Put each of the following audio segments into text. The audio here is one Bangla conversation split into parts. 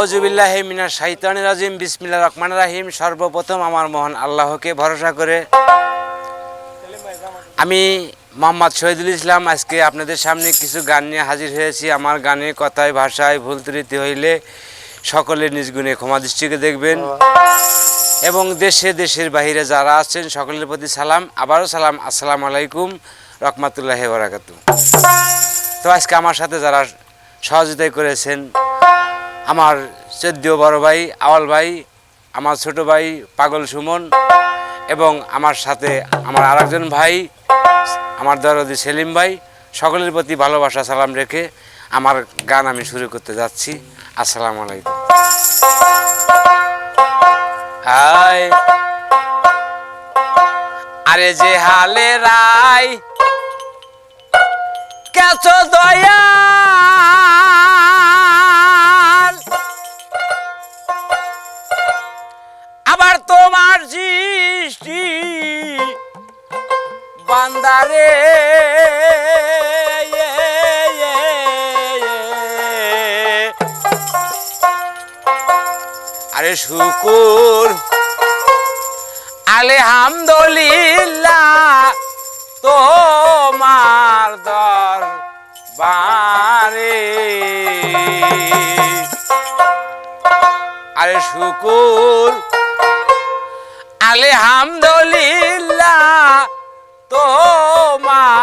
আউজুবিল্লাহ মিনা শাইতানি রাজিম বিসমিল্লা রহমান রাহিম। সর্বপ্রথম আমার মহান আল্লাহকে ভরসা করে আমি মোহাম্মদ শহীদুল ইসলাম, আজকে আপনাদের সামনে কিছু গান নিয়ে হাজির হয়েছি। আমার গানের কথায়, ভাষায় ভুল ত্রুটি হইলে সকলের নিজ গুণে ক্ষমা দৃষ্টিকে দেখবেন। এবং দেশে, দেশের বাইরে যারা আছেন, সকলের প্রতি সালাম। আবারও সালাম। আসসালামু আলাইকুম রহমতুল্লাহ বরাকাতু তো আজকে আমার সাথে যারা সহযোগিতা করেছেন আমার চোদ্দ বড় ভাই, আওয়াল ভাই, আমার ছোট ভাই পাগল সুমন এবং আমার সাথে আমার আরেকজন ভাই, আমার দরদি সেলিম ভাই, সকলের প্রতি ভালোবাসা, সালাম রেখে আমার গান আমি শুরু করতে যাচ্ছি। আসসালামু আলাইকুম। হাই আরে যে হালে রাই কেছ দয়াল বান্দারে। আরে শুকুর। আলহামদুলিল্লাহ তোমার দর বারে আরে শুকুর। আলহামদুলিল্লাহ তোমার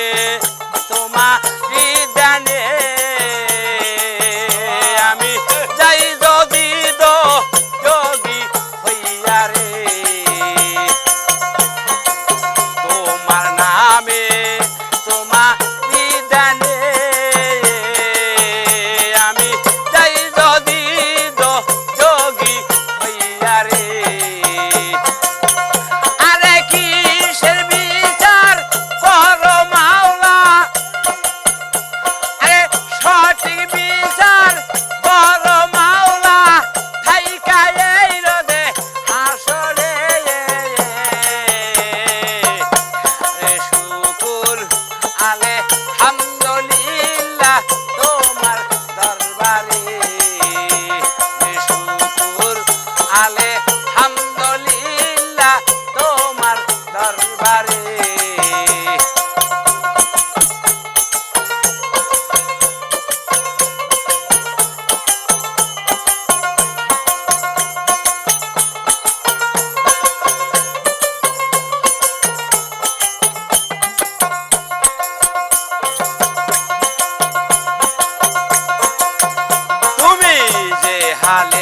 Yeah. যে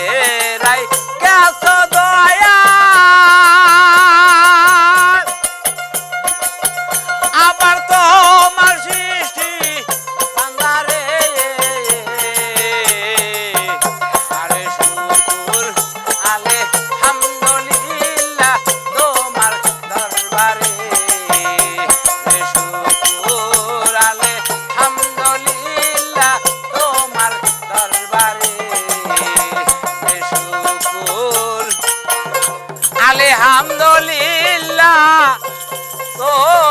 তোমার